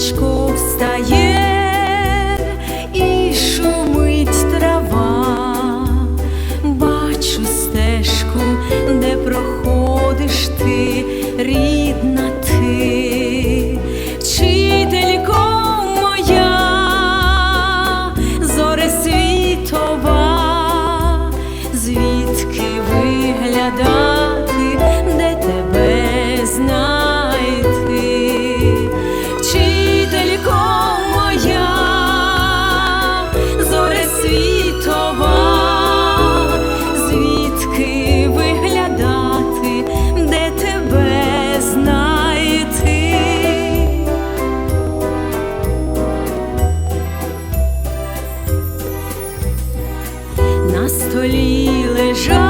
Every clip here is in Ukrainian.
сонечко встає. 人生。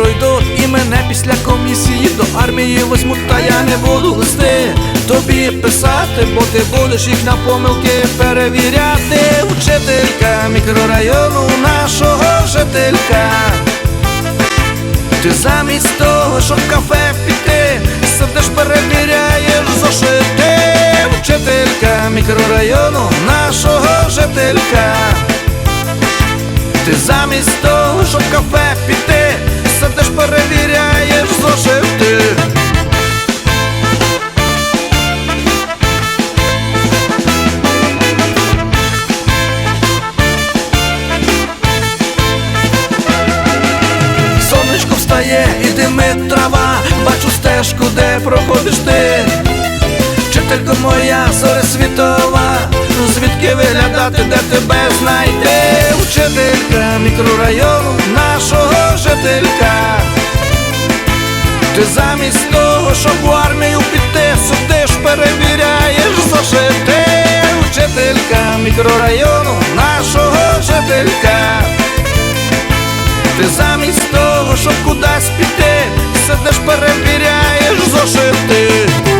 пройдуть і мене після комісії до армії возьмуть, та я не буду листи тобі писати, бо ти будеш їх на помилки перевіряти. Вчителька мікрорайону нашого жителька. Ти замість того, щоб кафе піти, сидиш перевіряєш зошити. Вчителька мікрорайону нашого жителька. Ти замість того, щоб кафе піти, сидиш перевіряєш зошити. Сонечко встає і димить трава, бачу стежку, де проходиш ти. Вчителько моя зоря світова, ну звідки виглядати, де тебе знайти? Вчителька мікрорайону нашого жителька. Ти замість того, щоб в армію піти, сидиш, перевіряєш зошити. Вчителька мікрорайону нашого жителька. Ти замість того, щоб кудись піти, сидиш, перевіряєш зошити.